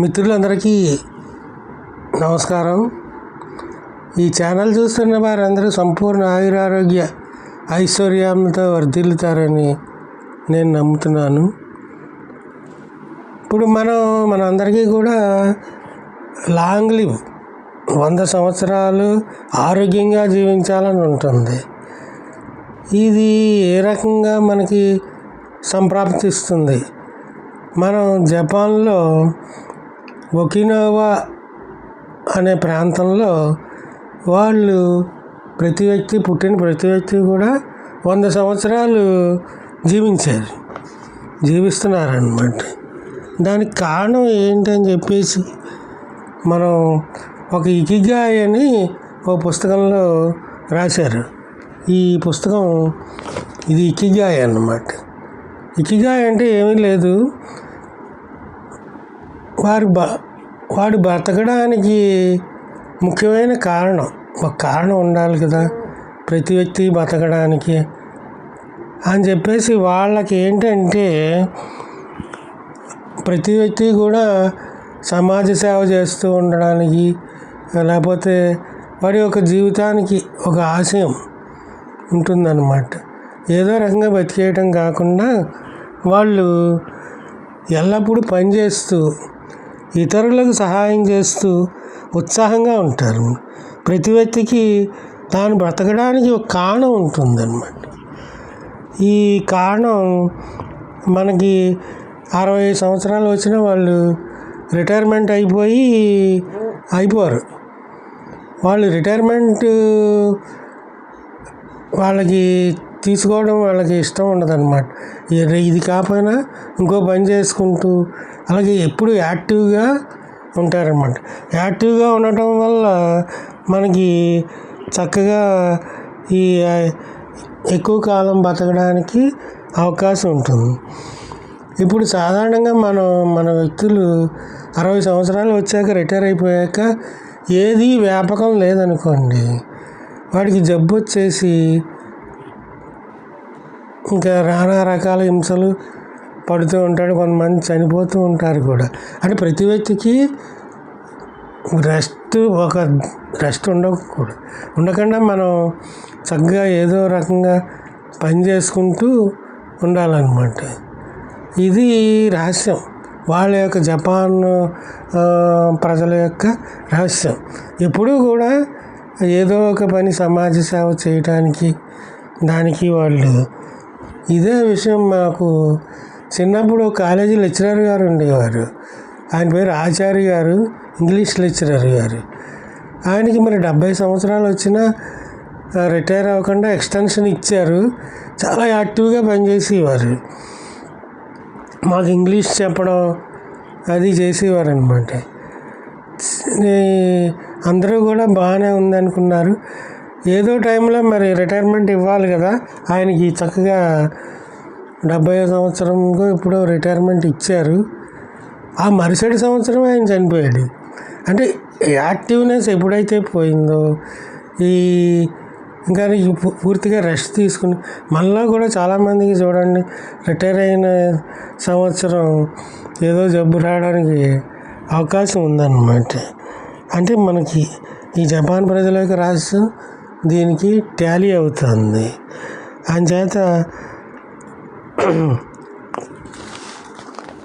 మిత్రులందరికీ నమస్కారం. ఈ ఛానల్ చూస్తున్న వారందరూ సంపూర్ణ ఆయురారోగ్య ఐశ్వర్యంతో వర్ధిల్లుతారని నేను నమ్ముతున్నాను. ఇప్పుడు మనం మనందరికీ కూడా లాంగ్ లివ్ వంద సంవత్సరాలు ఆరోగ్యంగా జీవించాలని ఉంటుంది. ఇది ఏ రకంగా మనకి సంప్రాప్తిస్తుంది? మనం జపాన్లో ఒకినోవా అనే ప్రాంతంలో వాళ్ళు ప్రతి వ్యక్తి పుట్టిన ప్రతి వ్యక్తి కూడా వంద సంవత్సరాలు జీవించారు. జీవిస్తున్నారనమాట దానికి కారణం ఏంటని చెప్పేసి మనం ఒక ఇకిగాయ్ అని ఒక పుస్తకంలో రాశారు. ఈ పుస్తకం ఇది ఇకిగాయ్ అన్నమాట. ఇకిగాయ్ అంటే ఏమీ లేదు. వారు బ వాడు బ్రతకడానికి ముఖ్యమైన కారణం. ఒక కారణం ఉండాలి కదా ప్రతి వ్యక్తి బ్రతకడానికి. అని చెప్పేసి వాళ్ళకి ఏంటంటే ప్రతి వ్యక్తి కూడా సమాజ సేవ చేస్తూ ఉండడానికి లేకపోతే వాడి యొక్క జీవితానికి ఒక ఆశయం ఉంటుందన్నమాట. ఏదో రకంగా బతికేయటం కాకుండా వాళ్ళు ఎల్లప్పుడూ పనిచేస్తూ ఇతరులకు సహాయం చేస్తూ ఉత్సాహంగా ఉంటారు. ప్రతి వ్యక్తికి తాను బ్రతకడానికి ఒక కారణం ఉంటుందన్నమాట. ఈ కారణం మనకి అరవై సంవత్సరాలు వచ్చిన వాళ్ళు రిటైర్మెంట్ అయిపోయి అయిపోరు. వాళ్ళు రిటైర్మెంట్ వాళ్ళకి తీసుకోవడం వాళ్ళకి ఇష్టం ఉండదన్నమాట. ఇది కాకపోయినా ఇంకో పని చేసుకుంటూ అలాగే ఎప్పుడు యాక్టివ్గా ఉంటారన్నమాట. యాక్టివ్గా ఉండటం వల్ల మనకి చక్కగా ఈ ఎక్కువ కాలం బతకడానికి అవకాశం ఉంటుంది. ఇప్పుడు సాధారణంగా మనం మన వ్యక్తులు అరవై సంవత్సరాలు వచ్చాక రిటైర్ అయిపోయాక ఏది వ్యాపకం లేదనుకోండి వాడికి జబ్బు వచ్చేసి ఇంకా నానా రకాల హింసలు పడుతూ ఉంటాడు. కొంతమంది చనిపోతూ ఉంటారు కూడా. అంటే ప్రతి వ్యక్తికి రెస్ట్ ఒక రెస్ట్ ఉండకూడదు. ఉండకుండా మనం చక్కగా ఏదో రకంగా పని చేసుకుంటూ ఉండాలన్నమాట. ఇది రహస్యం. వాళ్ళ యొక్క జపాన్ ప్రజల యొక్క రహస్యం. ఎప్పుడూ కూడా ఏదో ఒక పని సమాజ సేవ చేయటానికి దానికి వాళ్ళు ఇదే విషయం మాకు చిన్నప్పుడు కాలేజీ లెక్చరర్ గారు ఉండేవారు. ఆయన పేరు ఆచార్య గారు ఇంగ్లీష్ లెక్చరర్ గారు. ఆయనకి మరి డెబ్భై సంవత్సరాలు వచ్చినా రిటైర్ అవ్వకుండా ఎక్స్టెన్షన్ ఇచ్చారు. చాలా యాక్టివ్గా పనిచేసేవారు. మాకు ఇంగ్లీష్ చెప్పడం అది చేసేవారు అనమాట అందరూ కూడా బాగానే ఉందనుకున్నారు. ఏదో టైంలో మరి రిటైర్మెంట్ ఇవ్వాలి కదా. ఆయనకి చక్కగా డెబ్బై సంవత్సరంకు ఇప్పుడు రిటైర్మెంట్ ఇచ్చారు. ఆ మరుసటి సంవత్సరం ఆయన చనిపోయాడు. అంటే యాక్టివ్నెస్ ఎప్పుడైతే పోయిందో ఈ ఇంకా పూర్తిగా రెస్ట్ తీసుకుని మళ్ళీ కూడా చాలామందికి చూడండి రిటైర్ అయిన సంవత్సరం ఏదో జబ్బు రావడానికి అవకాశం ఉందన్నమాట. అంటే మనకి ఈ జపాన్ ప్రజల యొక్క దీనికి ట్యాలీ అవుతుంది. అంచేత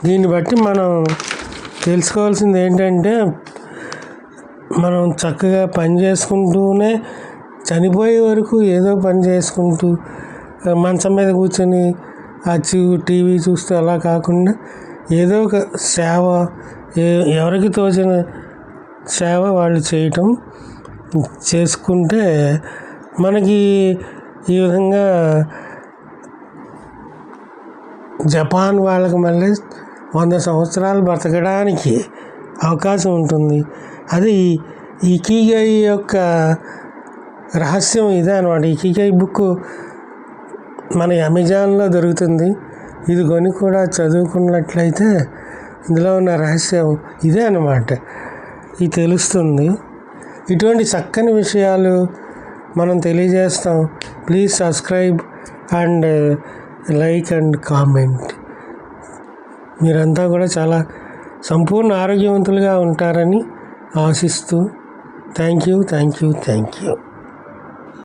దీన్ని బట్టి మనం తెలుసుకోవాల్సింది ఏంటంటే మనం చక్కగా పని చేసుకుంటూనే చనిపోయే వరకు ఏదో పని చేసుకుంటూ మంచం మీద కూర్చొని అచ్చి టీవీ చూస్తూ అలా కాకుండా ఏదో ఒక సేవ ఎవరికి తోచిన సేవ వాళ్ళు చేయటం చేసుకుంటే మనకి ఈ విధంగా జపాన్ వాళ్ళకి మళ్ళీ వంద సంవత్సరాలు బ్రతకడానికి అవకాశం ఉంటుంది. అది ఇకిగై యొక్క రహస్యం ఇదే అనమాట ఇకిగై బుక్ మన అమెజాన్లో దొరుకుతుంది. ఇది కొని కూడా చదువుకున్నట్లయితే ఇందులో ఉన్న రహస్యం ఇదే అనమాట ఇది తెలుస్తుంది. ఇటువంటి చక్కని విషయాలు మనం తెలియజేస్తాం. Please subscribe and like and comment మీరంతా కూడా చాలా సంపూర్ణ ఆరోగ్యవంతులుగా ఉంటారని ఆశిస్తూ thank you thank you thank you